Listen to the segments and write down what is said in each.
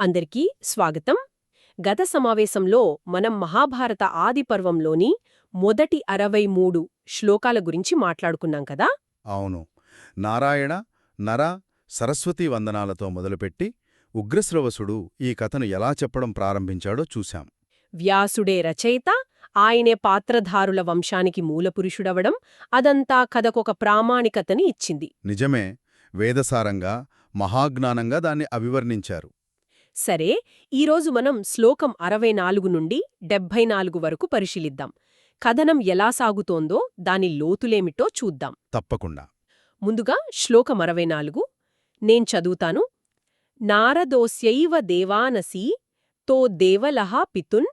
అందరికీ స్వాగతం. గత సమావేశంలో మనం మహాభారత ఆదిపర్వంలోని మొదటి అరవై మూడు శ్లోకాల గురించి మాట్లాడుకున్నాం కదా? అవును. నారాయణ నర సరస్వతీ వందనాలతో మొదలుపెట్టి ఉగ్రశ్రవసుడు ఈ కథను ఎలా చెప్పడం ప్రారంభించాడో చూశాం. వ్యాసుడే రచయిత ఆయనే పాత్రధారుల వంశానికి మూలపురుషుడవడం అదంతా కథకొక ప్రామాణికతని ఇచ్చింది. నిజమే వేదసారంగా మహాజ్ఞానంగా దాన్ని అభివర్ణించారు. సరే ఈరోజు మనం శ్లోకం అరవై నాలుగు నుండి డెబ్భై నాలుగు వరకు పరిశీలిద్దాం. కథనం ఎలా సాగుతోందో దాని లోతులేమిటో చూద్దాం. తప్పకుండా. ముందుగా శ్లోకం అరవై నాలుగు. నేను చదువుతాను. నారదోస్యైవ దేవానసీ తో దేవలహ పితున్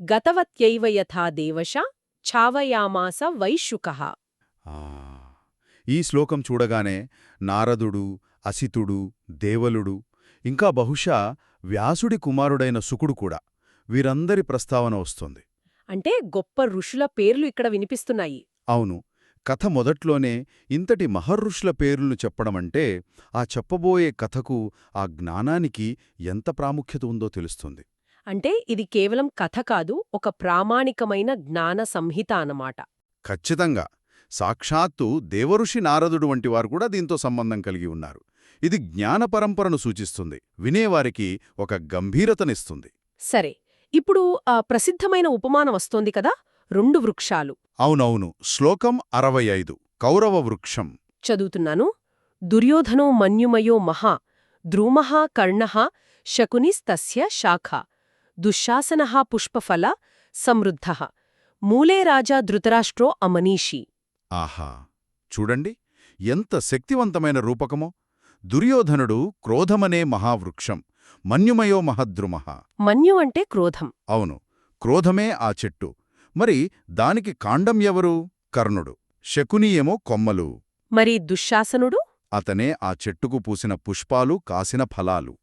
గతవత్యైవ యథా దేవశ ఛావయామాస వైశుకః. ఆ, ఈ శ్లోకం చూడగానే నారదుడు అసితుడు దేవలుడు ఇంకా బహుశా వ్యాసుడి కుమారుడైన సుకుడు కూడా వీరందరి ప్రస్తావన వస్తుంది. అంటే గొప్ప ఋషుల పేర్లు ఇక్కడ వినిపిస్తున్నాయి. అవును. కథ మొదట్లోనే ఇంతటి మహర్ఋషుల పేర్లను చెప్పడమంటే ఆ చెప్పబోయే కథకు ఆ జ్ఞానానికి ఎంత ప్రాముఖ్యత ఉందో తెలుస్తుంది. అంటే ఇది కేవలం కథ కాదు ఒక ప్రామాణికమైన జ్ఞాన సంహిత అన్నమాట. ఖచ్చితంగా. సాక్షాత్తు దేవఋషి నారదుడు వంటివారు కూడా దీంతో సంబంధం కలిగి ఉన్నారు. ఇది జ్ఞాన పరంపరను సూచిస్తుంది. వినేవారికి ఒక గంభీరతనిస్తుంది. సరే ఇప్పుడు ఆ ప్రసిద్ధమైన ఉపమానం వస్తోంది కదా? రెండు వృక్షాలు. అవునవును. శ్లోకం అరవై ఐదు కౌరవ వృక్షం. చదువుతున్నాను. దుర్యోధనో మన్యుమయో మహా ద్రూమః కర్ణః శకునిస్తస్య శాఖ దుశ్శాసనః పుష్పఫల సమృద్ధః మూలే రాజా ధృతరాష్ట్రో అమనీషి. ఆహా. చూడండి ఎంత శక్తివంతమైన రూపకమో. దుర్యోధనుడు క్రోధమనే మహావృక్షం. మన్యుమయో మహద్రుమః. మన్యు అంటే క్రోధం. అవును క్రోధమే ఆ చెట్టు. మరి దానికి కాండం ఎవరు? కర్ణుడు. శకునీయేమో కొమ్మలు. మరి దుశ్శాసనుడు? అతనే ఆ చెట్టుకు పూసిన పుష్పాలు కాసిన ఫలాలు.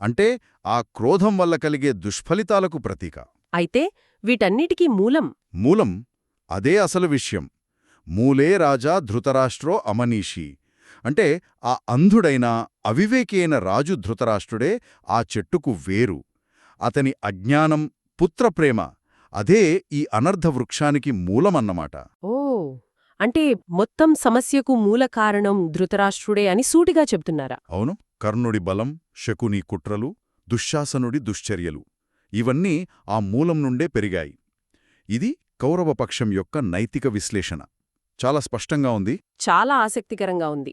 అంటే ఆ క్రోధం వల్ల కలిగే దుష్ఫలితాలకు ప్రతీక. అయితే వీటన్నిటికీ మూలం? మూలం? అదే అసలు విషయం. మూలే రాజా ధృతరాష్ట్రో అమనీషి. అంటే ఆ అంధుడైన అవివేకి అయిన రాజు ధృతరాష్ట్రుడే ఆ చెట్టుకు వేరు. అతని అజ్ఞానం పుత్రప్రేమ అదే ఈ అనర్ధ వృక్షానికి మూలమన్నమాట. ఓ! అంటే మొత్తం సమస్యకు మూల కారణం ధృతరాష్ట్రుడే అని సూటిగా చెప్తున్నారా అవును. కర్ణుడి బలం శకుని కుట్రలు దుశ్శాసనుడి దుశ్చర్యలు ఇవన్నీ ఆ మూలం నుండే పెరిగాయి. ఇది కౌరవపక్షం యొక్క నైతిక విశ్లేషణ. చాలా స్పష్టంగా ఉంది. చాలా ఆసక్తికరంగా ఉంది.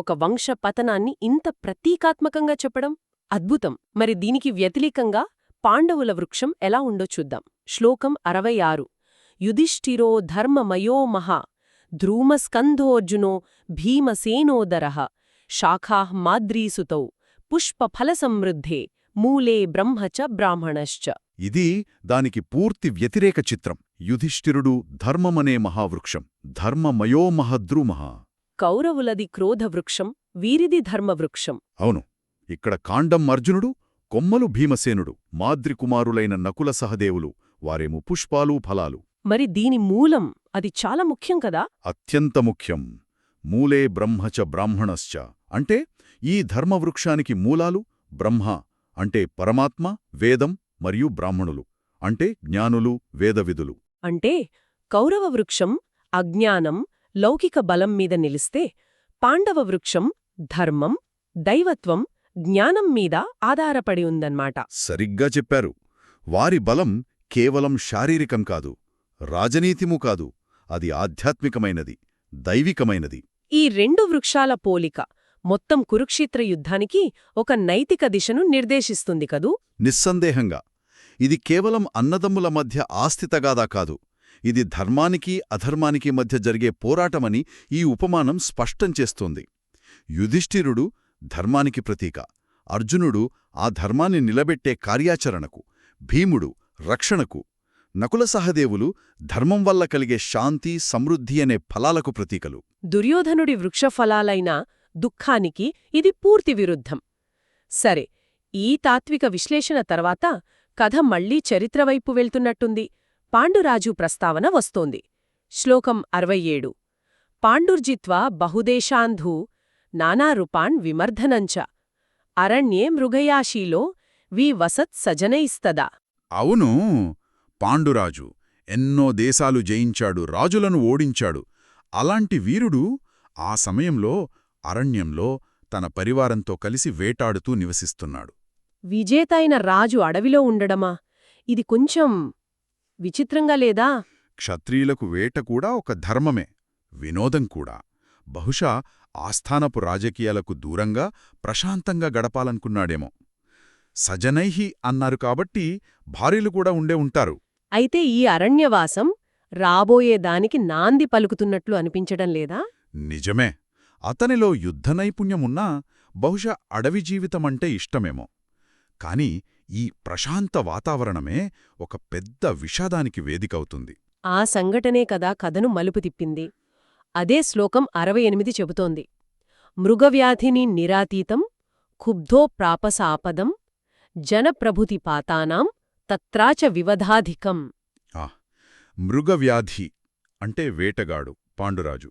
ఒక వంశ పతనాన్ని ఇంత ప్రతీకాత్మకంగా చెప్పడం అద్భుతం. మరి దీనికి వ్యతిరేకంగా పాండవుల వృక్షం ఎలా ఉండో చూద్దాం. శ్లోకం అరవై ఆరు యుధిష్ఠిరో ధర్మమయో మహా ధ్రూమస్కంధోర్జునో భీమసేనోదర శాఖా మాద్రీసుతౌ పుష్పఫలసమృద్ధే మూలే బ్రహ్మ చ బ్రాహ్మణశ్చ. ఇది దానికి పూర్తి వ్యతిరేక చిత్రం. యుధిష్ఠిరుడు ధర్మమనే మహావృక్షం. ధర్మమయో మహద్రుమహ కౌరవులది క్రోధవృక్షం వీరిది ధర్మవృక్షం. అవును. ఇక్కడ కాండం అర్జునుడు కొమ్మలు భీమసేనుడు మాద్రికుమారులైన నకుల సహదేవులు వారేము పుష్పాలు ఫలాలు. మరి దీని మూలం అది చాలా ముఖ్యం కదా? అత్యంత ముఖ్యం. మూలే బ్రహ్మచ బ్రాహ్మణశ్చ. అంటే ఈ ధర్మవృక్షానికి మూలాలు బ్రహ్మ అంటే పరమాత్మ వేదం మరియు బ్రాహ్మణులు. అంటే జ్ఞానులు వేదవిదులు. అంటే కౌరవ వృక్షం అజ్ఞానం లౌకిక బలం మీద నిలిస్తే పాండవ వృక్షం ధర్మం దైవత్వం జ్ఞానం మీద ఆధారపడి ఉందన్నమాట. సరిగ్గా చెప్పారు. వారి బలం కేవలం శారీరకం కాదు రాజనీతిము కాదు అది ఆధ్యాత్మికమైనది దైవికమైనది. ఈ రెండు వృక్షాల పోలిక మొత్తం కురుక్షేత్ర యుద్ధానికి ఒక నైతిక దిశను నిర్దేశిస్తుంది కదూ? నిస్సందేహంగా. ఇది కేవలం అన్నదమ్ముల మధ్య ఆస్థితగాదా కాదు. ఇది ధర్మానికి అధర్మానికి మధ్య జరిగే పోరాటమని ఈ ఉపమానం స్పష్టం చేస్తోంది. యుధిష్ఠిరుడు ధర్మానికి ప్రతీక. అర్జునుడు ఆ ధర్మాన్ని నిలబెట్టే కార్యాచరణకు భీముడు రక్షణకు నకుల సహదేవులు ధర్మం వల్ల కలిగే శాంతి సమృద్ధి అనే ఫలాలకు ప్రతీకలు. దుర్యోధనుడి వృక్షఫలాలైన దుఃఖానికి ఇది పూర్తి విరుద్ధం. సరే ఈ తాత్విక విశ్లేషణ తర్వాత కథ మళ్ళీ చరిత్రవైపు వెళ్తున్నట్టుంది. పాండురాజు ప్రస్తావన వస్తోంది. శ్లోకం అరవై ఏడు. పాండుర్జిత్వా బహుదేశాంధూ నానారూపాన్ విమర్ధనంచ. అరణ్యే మృగయాశీలో వి వసత్ సజనైస్తదా. అవును పాండురాజు ఎన్నో దేశాలు జయించాడు రాజులను ఓడించాడు. అలాంటి వీరుడు ఆ సమయంలో అరణ్యంలో తన పరివారంతో కలిసి వేటాడుతూ నివసిస్తున్నాడు. విజేత అయిన రాజు అడవిలో ఉండడమా? ఇది కొంచెం విచిత్రంగా లేదా? క్షత్రియులకు వేట కూడా ఒక ధర్మమే వినోదం కూడా. బహుశా ఆస్థానపు రాజకీయాలకు దూరంగా ప్రశాంతంగా గడపాలనుకున్నాడేమో. సజనైహి అన్నారు కాబట్టి భార్యలు కూడా ఉండే ఉంటారు. అయితే ఈ అరణ్యవాసం రాబోయే దానికి నాంది పలుకుతున్నట్లు అనిపించడం లేదా? నిజమే. అతనిలో యుద్ధ నైపుణ్యమున్నా బహుశా అడవి జీవితమంటే ఇష్టమేమో. కాని ఈ ప్రశాంత వాతావరణమే ఒక పెద్ద విషాదానికి వేదికవుతుంది. ఆ సంఘటనే కదా కథను మలుపు తిప్పింది. అదే శ్లోకం అరవై ఎనిమిది చెబుతోంది. మృగవ్యాధిని నిరాతీతం కుబ్ధో ప్రాపసాపదం జనప్రభుతి పాతానాం తత్రాచ వివధాధికం. మృగవ్యాధి అంటే వేటగాడు పాండురాజు.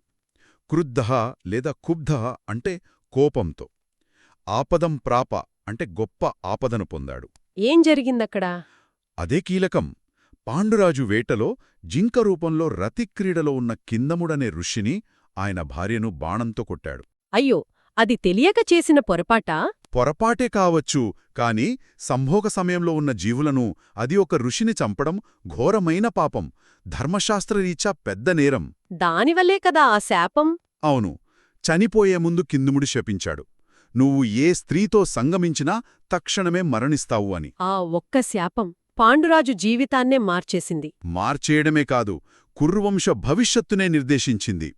క్రుద్ధ లేదా కుబ్ధ అంటే కోపంతో. ఆపదం ప్రాప అంటే గొప్ప ఆపదను పొందాడు. ఏం జరిగిందక్కడ? అదే కీలకం. పాండురాజు వేటలో జింక రూపంలో రతిక్రీడలో ఉన్న కిందముడనే ఋషిని ఆయన భార్యను బాణంతో కొట్టాడు. అయ్యో అది తెలియక చేసిన పొరపాటా? పొరపాటే కావచ్చు కాని సంభోగ సమయంలో ఉన్న జీవులను అది ఒక ఋషిని చంపడం ఘోరమైన పాపం. ధర్మశాస్త్రరీత్యా పెద్ద నేరం. దానివల్లే కదా ఆ శాపం? అవును. చనిపోయే ముందు కిందుముడి శపించాడు. నువ్వు ఏ స్త్రీతో సంగమించినా తక్షణమే మరణిస్తావు అని. ఆ ఒక్క శాపం పాండురాజు జీవితాన్నే మార్చేసింది. మార్చేయడమే కాదు కుర్రువంశ భవిష్యత్తునే నిర్దేశించింది.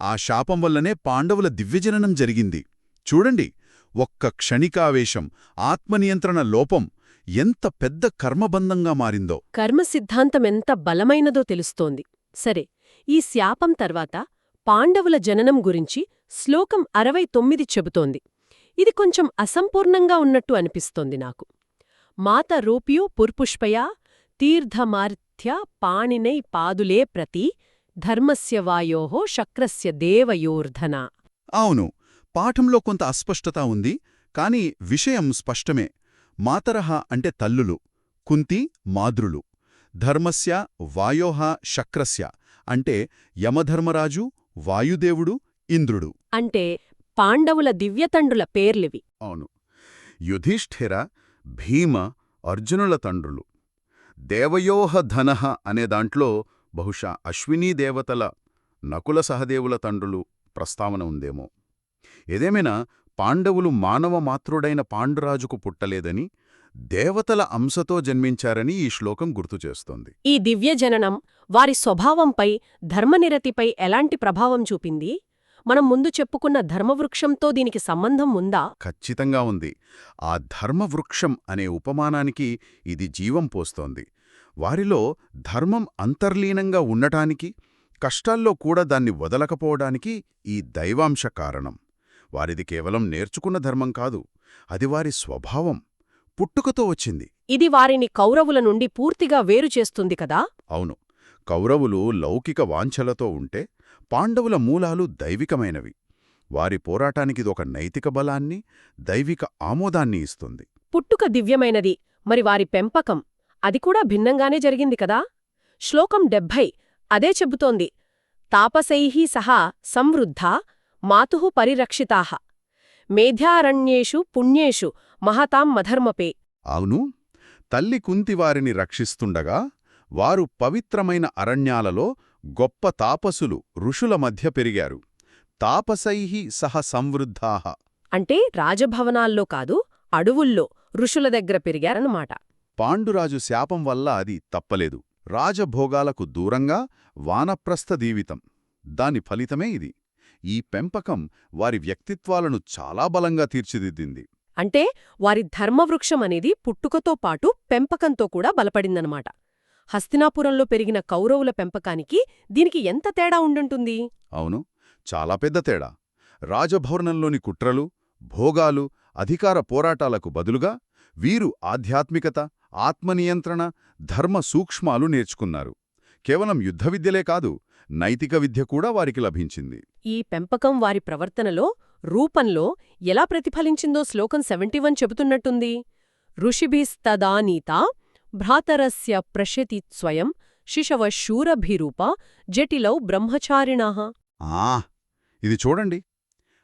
ఆ శాపం వల్లనే పాండవుల దివ్యజననం జరిగింది. చూడండి ఒక్క క్షణికావేశం ఆత్మనియంత్రణ లోపం ఎంత పెద్ద కర్మబంధంగా మారిందో. కర్మ సిద్ధాంతమెంత బలమైనదో తెలుస్తోంది. సరే ఈ శాపం తర్వాత పాండవుల జననం గురించి శ్లోకం అరవై తొమ్మిది చెబుతోంది. ఇది కొంచెం అసంపూర్ణంగా ఉన్నట్టు అనిపిస్తోంది నాకు. మాత రూప్యూ పుర్పుష్పయా తీర్థమార్థ్య పాణినై పాదులే ప్రతి ధర్మస్య వాయోః శక్రస్య దేవయోర్ధన. అవును పాఠంలో కొంత అస్పష్టత ఉంది కాని విషయం స్పష్టమే. మాతరహ అంటే తల్లులు కుంతి మాద్రులు. ధర్మస్య వాయోహ శక్రస్య అంటే యమధర్మరాజు వాయుదేవుడు ఇంద్రుడు. అంటే పాండవుల దివ్యతండ్రుల పేర్లివి. అవును. యుధిష్ఠిర భీమ అర్జునుల తండ్రులు. దేవయోహ ధనః అనే దాంట్లో బహుశా అశ్వినీ దేవతల నకుల సహదేవుల తండ్రులు ప్రస్తావన ఉందేమో. ఏదేమైనా పాండవులు మానవ మాతృడైన పాండురాజుకు పుట్టలేదని దేవతల అంశతో జన్మించారని ఈ శ్లోకం గుర్తుచేస్తోంది ఈ దివ్యజననం వారి స్వభావంపై ధర్మనిరతిపై ఎలాంటి ప్రభావం చూపింది? మనం ముందు చెప్పుకున్న ధర్మవృక్షంతో దీనికి సంబంధం ఉందా? ఖచ్చితంగా ఉంది. ఆ ధర్మవృక్షం అనే ఉపమానానికి ఇది జీవం పోస్తోంది. వారిలో ధర్మం అంతర్లీనంగా ఉండటానికి కష్టాల్లో కూడా దాన్ని వదలకపోవడానికి ఈ దైవాంశ కారణం. వారిది కేవలం నేర్చుకున్న ధర్మం కాదు అది వారి స్వభావం పుట్టుకతో వచ్చింది. ఇది వారిని కౌరవుల నుండి పూర్తిగా వేరు చేస్తుంది కదా? అవును. కౌరవులు లౌకిక వాంఛలతో ఉంటే పాండవుల మూలాలు దైవికమైనవి. వారి పోరాటానికిదొక నైతిక బలాన్ని దైవిక ఆమోదాన్ని ఇస్తుంది. పుట్టుక దివ్యమైనది మరి వారి పెంపకం అది కూడా భిన్నంగానే జరిగింది కదా? శ్లోకం డెబ్భై అదే చెబుతోంది. తాపసైః సహా సంవృద్ధా మాతుః పరిరక్షితాః. మేధ్యారణ్యేషు పుణ్యేషు మహతాం మధర్మపే. అవును. తల్లి కుంతి వారిని రక్షిస్తుండగా వారు పవిత్రమైన అరణ్యాలలో గొప్ప తాపసులు ఋషుల మధ్య పెరిగారు. తాపసైః సహ సంవృద్ధాః. అంటే రాజభవనాల్లో కాదు అడవుల్లో ఋషుల దగ్గర పెరిగారన్నమాట. పాండురాజు శాపం వల్ల అది తప్పలేదు. రాజభోగాలకు దూరంగా వానప్రస్థ జీవితం. దాని ఫలితమే ఇది. ఈ పెంపకం వారి వ్యక్తిత్వాలను చాలా బలంగా తీర్చిదిద్దింది. అంటే వారి ధర్మవృక్షం అనేది పుట్టుకతో పాటు పెంపకంతో కూడా బలపడిందనమాట హస్తినాపురంలో పెరిగిన కౌరవుల పెంపకానికి దీనికి ఎంత తేడా ఉండుంటుంది? అవును చాలా పెద్ద తేడా. రాజభవనంలోని కుట్రలు భోగాలు అధికార పోరాటాలకు బదులుగా వీరు ఆధ్యాత్మికత ఆత్మనియంత్రణ ధర్మ సూక్ష్మాలు నేర్చుకున్నారు. కేవలం యుద్ధ విద్యలే కాదు నైతిక విద్య కూడా వారికి లభించింది. ఈ పెంపకం వారి ప్రవర్తనలో రూపంలో ఎలా ప్రతిఫలించిందో శ్లోకం సెవెంటీ వన్ చెబుతున్నట్టుంది. ఋషిభిస్తదానీతా భ్రాతరస్య ప్రశతి స్వయం శిశవ శూరభిరూప జటిలౌ బ్రహ్మచారిణః ఆ ఇది చూడండి.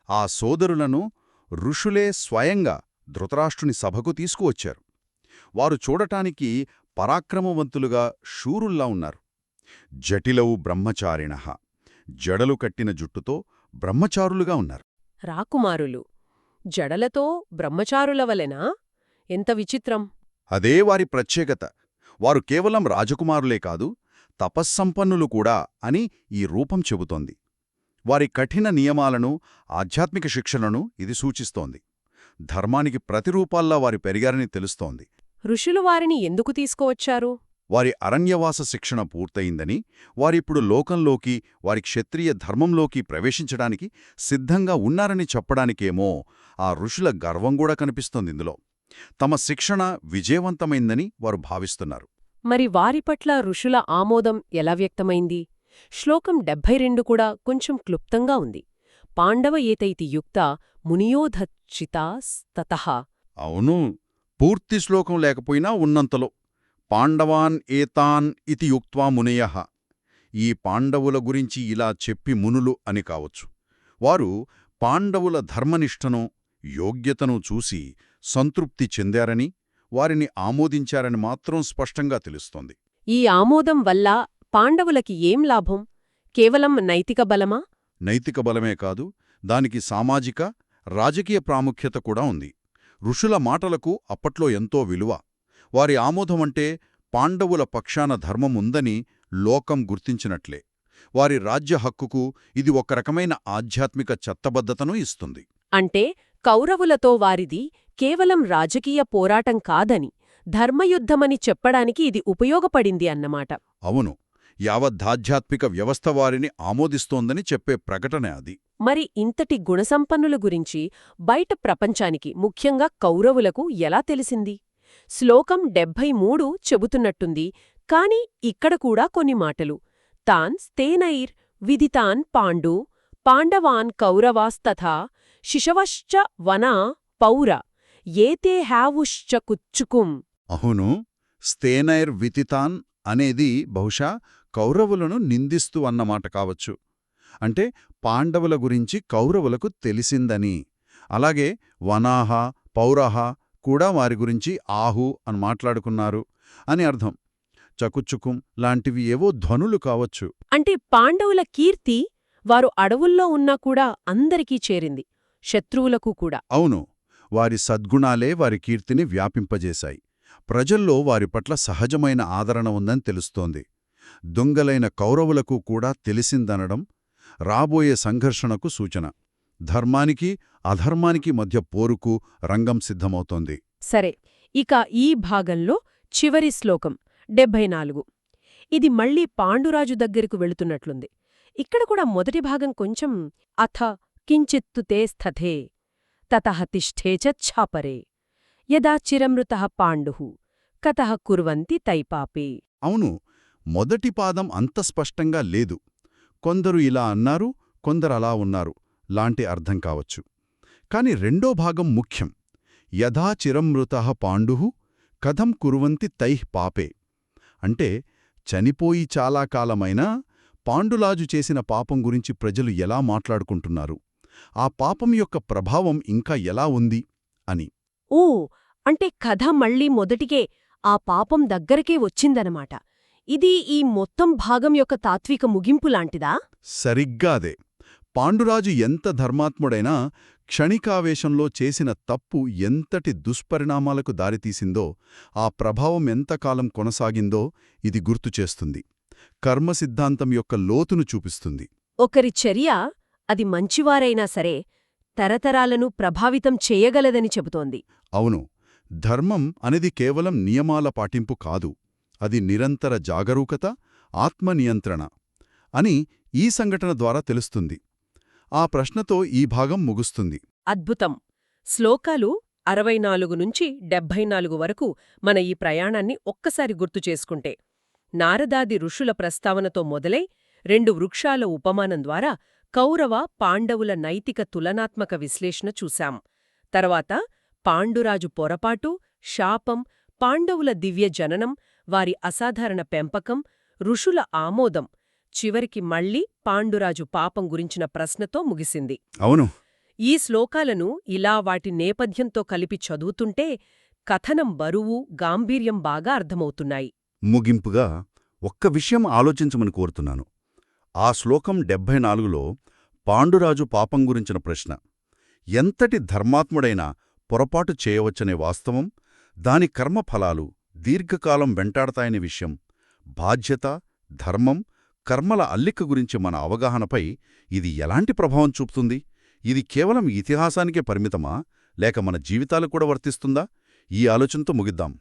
ఆ సోదరులను ఋషులే స్వయంగా ధృతరాష్ట్రుని సభకు తీసుకువచ్చారు. వారు చూడటానికి పరాక్రమవంతులుగా శూరుల్లా ఉన్నారు. జటిలవు బ్రహ్మచారిణ జడలు కట్టిన జుట్టుతో బ్రహ్మచారులుగా ఉన్నారు. రాకుమారులు జడలతో బ్రహ్మచారుల వలెనా ఎంత విచిత్రం! అదే వారి ప్రత్యేకత. వారు కేవలం రాజకుమారులే కాదు తపస్సంపన్నులు కూడా అని ఈ రూపం చెబుతోంది. వారి కఠిన నియమాలను ఆధ్యాత్మిక శిక్షణను ఇది సూచిస్తోంది. ధర్మానికి ప్రతిరూపాల్లా వారి పెరిగారని తెలుస్తోంది. ఋషులు వారిని ఎందుకు తీసుకువచ్చారు? వారి అరణ్యవాస శిక్షణ పూర్తయిందని వారిప్పుడు లోకంలోకి వారి క్షత్రియ ధర్మంలోకి ప్రవేశించడానికి సిద్ధంగా ఉన్నారని చెప్పడానికేమో ఆ ఋషుల గర్వం కూడా కనిపిస్తోంది ఇందులో. తమ శిక్షణ విజయవంతమైందని వారు భావిస్తున్నారు. మరి వారి పట్ల ఋషుల ఆమోదం ఎలా వ్యక్తమైంది? శ్లోకం డెబ్భై రెండు కూడా కొంచెం క్లుప్తంగా ఉంది. పాండవ ఏతైతి యుక్త మునియోధచ్చితాస్తత. అవును పూర్తి శ్లోకం లేకపోయినా ఉన్నంతలో. పాండవాన్ ఏతాన్ ఇతి యుక్త్వా మునయః. ఈ పాండవుల గురించి ఇలా చెప్పి మునులు అని కావచ్చు. వారు పాండవుల ధర్మనిష్టను యోగ్యతను చూసి సంతృప్తి చెందారని వారిని ఆమోదించారని మాత్రం స్పష్టంగా తెలుస్తోంది. ఈ ఆమోదం వల్ల పాండవులకి ఏం లాభం? కేవలం నైతిక బలమా? నైతిక బలమే కాదు దానికి సామాజిక రాజకీయ ప్రాముఖ్యత కూడా ఉంది. ఋషుల మాటలకు అప్పట్లో ఎంతో విలువ. వారి ఆమోదమంటే పాండవుల పక్షాన ధర్మముందని లోకం గుర్తించినట్లే. వారి రాజ్య హక్కుకు ఇది ఒక రకమైన ఆధ్యాత్మిక చట్టబద్ధతను ఇస్తుంది. అంటే కౌరవులతో వారిది కేవలం రాజకీయ పోరాటం కాదని ధర్మయుద్ధమని చెప్పడానికి ఇది ఉపయోగపడింది అన్నమాట. అవును. యావద్ధాధ్యాత్మిక వ్యవస్థ వారిని ఆమోదిస్తోందని చెప్పే ప్రకటన అది. మరి ఇంతటి గుణసంపన్నుల గురించి బయట ప్రపంచానికి ముఖ్యంగా కౌరవులకు ఎలా తెలిసింది? శ్లోకం డెబ్భై మూడు చెబుతున్నట్టుంది కాని ఇక్కడ కూడా కొన్ని మాటలు. తాన్ స్తేనైర్ విదితాన్ పాండు పాండవాన్ కౌరవాస్తథా శిశవశ్చ వనా పౌర ఏతే హ్యావుశ్చ కుచ్చుకుం అవును స్తేనైర్ వితితాన్ అనేది బహుశా కౌరవులను నిందిస్తూ అన్నమాట కావచ్చు. అంటే పాండవుల గురించి కౌరవులకు తెలిసిందని. అలాగే వనాహ పౌరహ కూడా వారి గురించి ఆహు అని మాట్లాడుకున్నారు అని అర్థం. చకుచుకుం లాంటివి ఏవో ధ్వనులు కావచ్చు. అంటే పాండవుల కీర్తి వారు అడవుల్లో ఉన్నా కూడా అందరికీ చేరింది శత్రువులకు కూడా. అవును వారి సద్గుణాలే వారి కీర్తిని వ్యాపింపజేశాయి. ప్రజల్లో వారి పట్ల సహజమైన ఆదరణ ఉందని తెలుస్తోంది. దొంగలైన కౌరవులకు కూడా తెలిసిందనడం రాబోయే సంఘర్షణకు సూచన. ధర్మానికి అధర్మానికి మధ్య పోరుకు రంగం సిద్ధమవుతోంది. సరే ఇక ఈ భాగంలో చివరి శ్లోకం డెబ్భై నాలుగు ఇది మళ్ళీ పాండురాజు దగ్గరకు వెళుతున్నట్లుంది. ఇక్కడ కూడా మొదటి భాగం కొంచెం అథ కించిత్తు తే స్థథే తతః తిష్ఠే చ ఛాపరే యదా చిరమృత పాండు కతః కుర్వంతి తైపాపే అవును మొదటి పాదం అంత స్పష్టంగా లేదు। కొందరు ఇలా అన్నారు కొందరు అలా ఉన్నారు లాంటి అర్థం కావచ్చు. కాని రెండో భాగం ముఖ్యం. యథా చిరమృత పాండు కథం కురువంతి తైహ్ పాపే। అంటే చనిపోయి చాలా కాలమైనా పాండులాజు చేసిన పాపం గురించి ప్రజలు ఎలా మాట్లాడుకుంటున్నారు? ఆ పాపం యొక్క ప్రభావం ఇంకా ఎలా ఉంది? అని. ఓ అంటే కథ మళ్ళీ మొదటికే ఆ పాపం దగ్గరకే వచ్చిందనమాట. ఇది ఈ మొత్తం భాగం యొక్క తాత్విక ముగింపు లాంటిదా? సరిగ్గా అదే. పాండురాజు ఎంత ధర్మాత్ముడైనా క్షణికావేశంలో చేసిన తప్పు ఎంతటి దుష్పరిణామాలకు దారితీసిందో ఆ ప్రభావం ఎంతకాలం కొనసాగిందో ఇది గుర్తుచేస్తుంది కర్మ సిద్ధాంతం యొక్క లోతును చూపిస్తుంది. ఒకరి చర్య అది మంచివారైనా సరే తరతరాలను ప్రభావితం చేయగలదని చెబుతోంది. అవును. ధర్మం అనేది కేవలం నియమాల పాటింపు కాదు. అది నిరంతర జాగరూకత ఆత్మనియంత్రణ అని ఈ సంఘటన ద్వారా తెలుస్తుంది. ఆ ప్రశ్నతో ఈ భాగం ముగుస్తుంది. అద్భుతం! శ్లోకాలు అరవై నాలుగు నుంచి డెబ్భై నాలుగు వరకు మన ఈ ప్రయాణాన్ని ఒక్కసారి గుర్తు చేసుకుంటే నారదాది ఋషుల ప్రస్తావనతో మొదలై రెండు వృక్షాల ఉపమానం ద్వారా కౌరవ పాండవుల నైతిక తులనాత్మక విశ్లేషణ చూశాం. తర్వాత పాండురాజు పొరపాటు శాపం పాండవుల దివ్య జననం వారి అసాధారణ పెంపకం ఋషుల ఆమోదం చివరికి మళ్ళీ పాండురాజు పాపం గురించిన ప్రశ్నతో ముగిసింది. అవును. ఈ శ్లోకాలను ఇలా వాటి నేపథ్యంతో కలిపి చదువుతుంటే కథనం బరువు గాంభీర్యం బాగా అర్థమవుతున్నాయి. ముగింపుగా ఒక్క విషయం ఆలోచించమని కోరుతున్నాను. ఆ శ్లోకం డెబ్భై నాలుగులో పాండురాజు పాపం గురించిన ప్రశ్న. ఎంతటి ధర్మాత్ముడైనా పొరపాటు చేయవచ్చనే వాస్తవం దాని కర్మఫలాలు దీర్ఘకాలం వెంటాడతాయనే విషయం. బాధ్యత ధర్మం కర్మల అల్లిక గురించి మన అవగాహనపై ఇది ఎలాంటి ప్రభావం చూపుతుంది? ఇది కేవలం ఇతిహాసానికే పరిమితమా? లేక మన జీవితాలు కూడా వర్తిస్తుందా? ఈ ఆలోచనతో ముగిద్దాం.